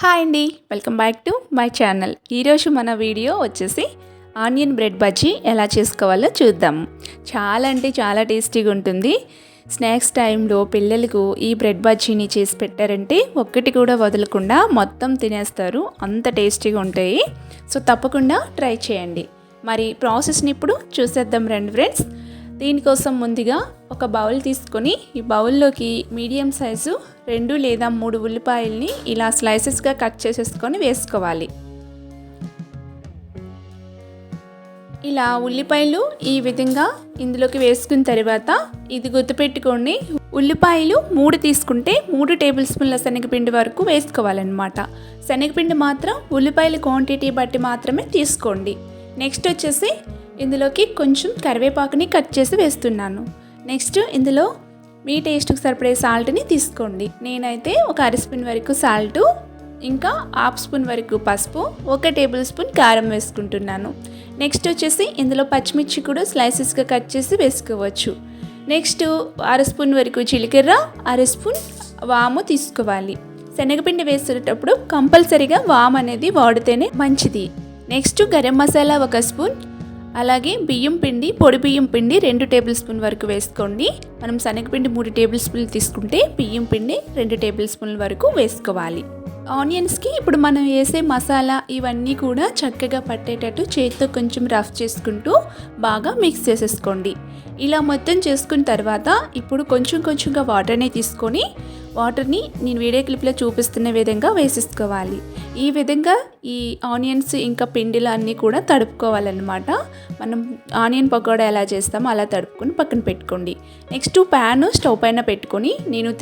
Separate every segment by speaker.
Speaker 1: Hi అండి. Welcome back to my channel. ఈరోజు మన వీడియో వచ్చేసి ఆనియన్ బ్రెడ్ బజ్జీ ఎలా చేసుకోవాలో చూద్దాం. చాలా అంటే చాలా టేస్టీగా ఉంటుంది. స్నాక్స్ టైంలో పిల్లలకు ఈ బ్రెడ్ బజ్జీని చేసి పెట్టారంటే ఒక్కటి కూడా వదలకుండా మొత్తం తినేస్తారు. అంత టేస్టీగా ఉంటాయి. సో తప్పకుండా ట్రై చేయండి. మరి ప్రాసెస్ని ఇప్పుడు చూసేద్దాం రండి ఫ్రెండ్స్. దీనికోసం ముందుగా ఒక బౌల్ తీసుకొని ఈ బౌల్లోకి మీడియం సైజు రెండు లేదా మూడు ఉల్లిపాయల్ని ఇలా స్లైసెస్గా కట్ చేసేసుకొని వేసుకోవాలి. ఇలా ఉల్లిపాయలు ఈ విధంగా ఇందులోకి వేసుకున్న తర్వాత ఇది గుర్తుపెట్టుకోండి ఉల్లిపాయలు మూడు తీసుకుంటే మూడు టేబుల్ స్పూన్ల శనగపిండి వరకు వేసుకోవాలన్నమాట. శనగపిండి మాత్రం ఉల్లిపాయల క్వాంటిటీ బట్టి మాత్రమే తీసుకోండి. నెక్స్ట్ వచ్చేసి ఇందులోకి కొంచెం కరివేపాకుని కట్ చేసి వేస్తున్నాను. నెక్స్ట్ ఇందులో మీ టేస్ట్కి సరిపడే సాల్ట్ని తీసుకోండి. నేనైతే ఒక అర స్పూన్ వరకు సాల్ట్ ఇంకా హాఫ్ స్పూన్ వరకు పసుపు ఒక టేబుల్ స్పూన్ కారం వేసుకుంటున్నాను. నెక్స్ట్ వచ్చేసి ఇందులో పచ్చిమిర్చి కూడా స్లైసెస్గా కట్ చేసి వేసుకోవచ్చు. నెక్స్ట్ అర స్పూన్ వరకు జీలకర్ర అర స్పూన్ వాము తీసుకోవాలి. శనగపిండి వేసేటప్పుడు కంపల్సరీగా వామ్ అనేది వాడితేనే మంచిది. నెక్స్ట్ గరం మసాలా ఒక స్పూన్ అలాగే బియ్యం పిండి పొడి బియ్యం పిండి రెండు టేబుల్ స్పూన్ వరకు వేసుకోండి. మనం శనగపిండి మూడు టేబుల్ స్పూన్లు తీసుకుంటే బియ్యం పిండి రెండు టేబుల్ స్పూన్ల వరకు వేసుకోవాలి. ఆనియన్స్కి ఇప్పుడు మనం వేసే మసాలా ఇవన్నీ కూడా చక్కగా పట్టేటట్టు చేతితో కొంచెం రఫ్ చేసుకుంటూ బాగా మిక్స్ చేసేసుకోండి. ఇలా మొత్తం చేసుకున్న తర్వాత ఇప్పుడు కొంచెం కొంచెంగా వాటర్ని తీసుకొని వాటర్ని నేను వీడియో క్లిప్లో చూపిస్తున్న విధంగా వేసేసుకోవాలి. ఈ విధంగా ఈ ఆనియన్స్ ఇంకా పిండిలు అన్నీ కూడా తడుపుకోవాలన్నమాట. మనం ఆనియన్ పకోడా ఎలా చేస్తామో అలా తడుపుకొని పక్కన పెట్టుకోండి. నెక్స్ట్ ప్యాన్ స్టవ్ పైన పెట్టుకొని నేను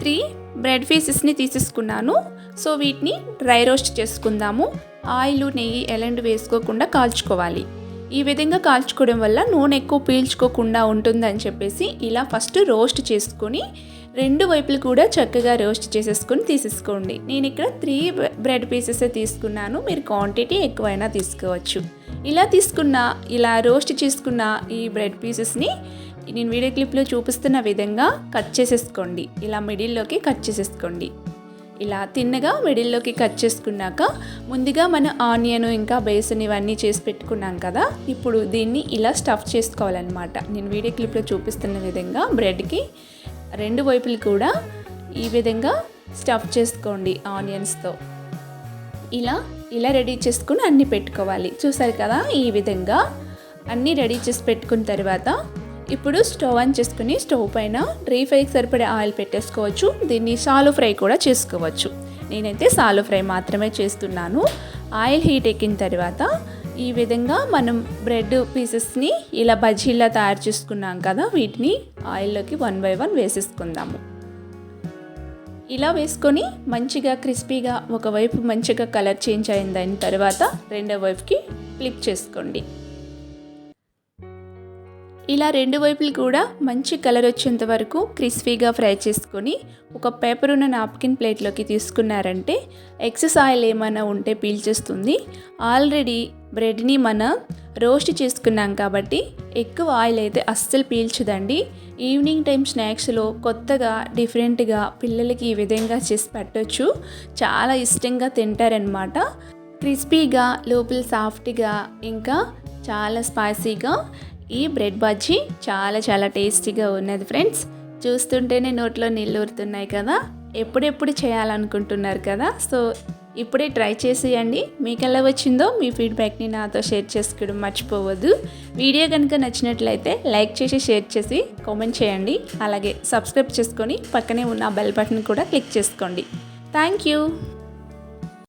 Speaker 1: త్రీ బ్రెడ్ పీసెస్ని తీసేసుకున్నాను. సో వీటిని డ్రై రోస్ట్ చేసుకుందాము. ఆయిల్ నెయ్యి ఎలాంటి వేసుకోకుండా కాల్చుకోవాలి. ఈ విధంగా కాల్చుకోవడం వల్ల నూనె ఎక్కువ పీల్చుకోకుండా ఉంటుందని చెప్పేసి ఇలా ఫస్ట్ రోస్ట్ చేసుకొని రెండు వైపులు కూడా చక్కగా రోస్ట్ చేసేసుకొని తీసేసుకోండి. నేను ఇక్కడ త్రీ బ్రెడ్ పీసెస్ తీసుకున్నాను. మీరు క్వాంటిటీ ఎక్కువైనా తీసుకోవచ్చు. ఇలా తీసుకున్న ఇలా రోస్ట్ చేసుకున్న ఈ బ్రెడ్ పీసెస్ని నేను వీడియో క్లిప్లో చూపిస్తున్న విధంగా కట్ చేసేసుకోండి. ఇలా మిడిల్లోకి కట్ చేసేసుకోండి. ఇలా తిన్నగా మిడిల్లోకి కట్ చేసుకున్నాక ముందుగా మన ఆనియన్ ఇంకా బేసన్ ఇవన్నీ చేసి పెట్టుకున్నాం కదా ఇప్పుడు దీన్ని ఇలా స్టఫ్ చేసుకోవాలన్నమాట. నేను వీడియో క్లిప్లో చూపిస్తున్న విధంగా బ్రెడ్కి రెండు వైపులు కూడా ఈ విధంగా స్టఫ్ చేసుకోండి ఆనియన్స్తో ఇలా ఇలా రెడీ చేసుకుని అన్నీ పెట్టుకోవాలి. చూసారు కదా ఈ విధంగా అన్నీ రెడీ చేసి పెట్టుకున్న తర్వాత ఇప్పుడు స్టవ్ ఆన్ చేసుకుని స్టవ్ పైన డ్రీ ఫ్రైకి సరిపడే ఆయిల్ పెట్టేసుకోవచ్చు. దీన్ని సాలు ఫ్రై కూడా చేసుకోవచ్చు. నేనైతే సాలు ఫ్రై మాత్రమే చేస్తున్నాను. ఆయిల్ హీట్ ఎక్కిన తర్వాత ఈ విధంగా మనం బ్రెడ్ పీసెస్ని ఇలా బజ్జీలా తయారు చేసుకున్నాం కదా వీటిని ఆయిల్లోకి వన్ బై వన్ వేసేసుకుందాము. ఇలా వేసుకొని మంచిగా క్రిస్పీగా ఒకవైపు మంచిగా కలర్ చేంజ్ అయిన తర్వాత రెండో వైపుకి ఫ్లిప్ చేసుకోండి. ఇలా రెండు వైపులు కూడా మంచి కలర్ వచ్చేంత వరకు క్రిస్పీగా ఫ్రై చేసుకొని ఒక పేపర్ ఉన్న నాప్కిన్ ప్లేట్లోకి తీసుకున్నారంటే ఎక్సెస్ ఆయిల్ ఏమైనా ఉంటే పీల్చేస్తుంది ఆల్రెడీ బ్రెడ్ని మన రోస్ట్ చేసుకున్నాం కాబట్టి ఎక్కువ ఆయిల్ అయితే అస్సలు పీల్చదండి. ఈవినింగ్ టైం స్నాక్స్లో కొత్తగా డిఫరెంట్గా పిల్లలకి ఈ విధంగా చేసి పెట్టవచ్చు చాలా ఇష్టంగా తింటారనమాట క్రిస్పీగా లోపల సాఫ్ట్గా ఇంకా చాలా స్పైసీగా ఈ బ్రెడ్ బజ్జీ చాలా చాలా టేస్టీగా ఉన్నది ఫ్రెండ్స్. చూస్తుంటేనే నోట్లో నీళ్ళు ఊరుతున్నాయి కదా. ఎప్పుడెప్పుడు చేయాలనుకుంటున్నారు కదా? సో ఇప్పుడే ట్రై చేసేయండి. మీకు ఎలా వచ్చిందో మీ ఫీడ్బ్యాక్ని నాతో షేర్ చేసుకోవడం మర్చిపోవద్దు. వీడియో కనుక నచ్చినట్లయితే లైక్ చేసి షేర్ చేసి కామెంట్ చేయండి. అలాగే సబ్స్క్రైబ్ చేసుకొని పక్కనే ఉన్న బెల్ బటన్ కూడా క్లిక్ చేసుకోండి. Thank you.